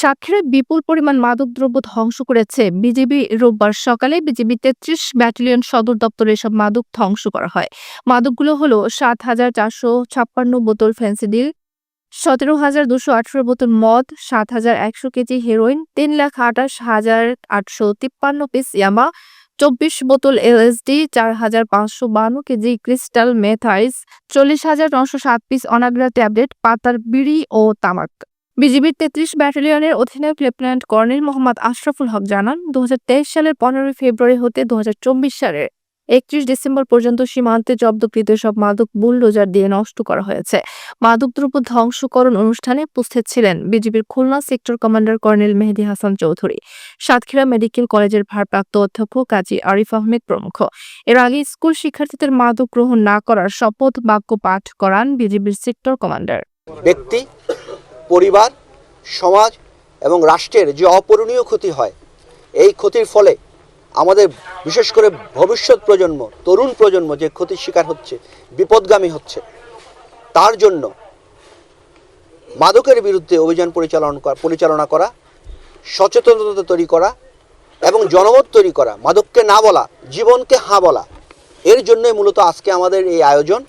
সাতক্ষীরায় বিপুল পরিমাণ মাদকদ্রব্য ধ্বংস করেছে। বিজিবি রোববার সকালে বিজিবি তেত্রিশ ব্যাটালিয়ন সদর দপ্তরে এসব মাদক ধ্বংস করা হয়। মাদকগুলো হলো সাত হাজার চারশো ছাপ্পান্ন বোতল ফেন্সিডিল, সতেরো হাজার দুশো আঠারো বোতল মদ, সাত হাজার একশো কেজি হেরোইন, তিন লাখ আঠাশ হাজার আটশো তিপ্পান্ন পিস ইয়ামা, চব্বিশ বোতল এলএসডি, চার হাজার পাঁচশো বান্ন কেজি ক্রিস্টাল মেথাইস চল্লিশ হাজার নশো সাত পিস অনাগ্রা ট্যাবলেট, পাতার বিড়ি ও তামাক। বিজিবির তেত্রিশ ব্যাটালিয়নের অধিনায়ক লেফটেন্যান্ট কর্নেল মোহাম্মদ আশরাফুল হক জানান দু হাজার তেইশ সালের পনেরোই ফেব্রুয়ারি হতে দু সালের একত্রিশ ডিসেম্বর পর্যন্ত সীমান্তে জব্দকৃত সব মাদক বুলডোজার দিয়ে নষ্ট করা হয়েছে। মাদকদ্রব্য ধ্বংসকরণ অনুষ্ঠানে উপস্থিত ছিলেন বিজিবির Khulna sector commander colonel Mehedi Hasan Chowdhury, Satkhira medical কলেজের ভারপ্রাপ্ত অধ্যক্ষ কাজী আরিফ আহমেদ প্রমুখ। এর আগে স্কুল শিক্ষার্থীদের মাদক গ্রহণ না করার শপথ বাক্য পাঠ করান বিজিবির সেক্টর কমান্ডার। ব্যক্তি পরিবার, সমাজ এবং রাষ্ট্রের যে অপূরণীয় ক্ষতি হয়, এই ক্ষতির ফলে আমাদের বিশেষ করে ভবিষ্যৎ প্রজন্ম, তরুণ প্রজন্ম যে ক্ষতির শিকার হচ্ছে, বিপদগামী হচ্ছে, তার জন্য মাদকের বিরুদ্ধে অভিযান পরিচালনা করা পরিচালনা করা, সচেতনতা তৈরি করা এবং জনমত তৈরি করা, মাদককে না বলা, জীবনকে হাঁ বলা, এর জন্যই মূলত আজকে আমাদের এই আয়োজন।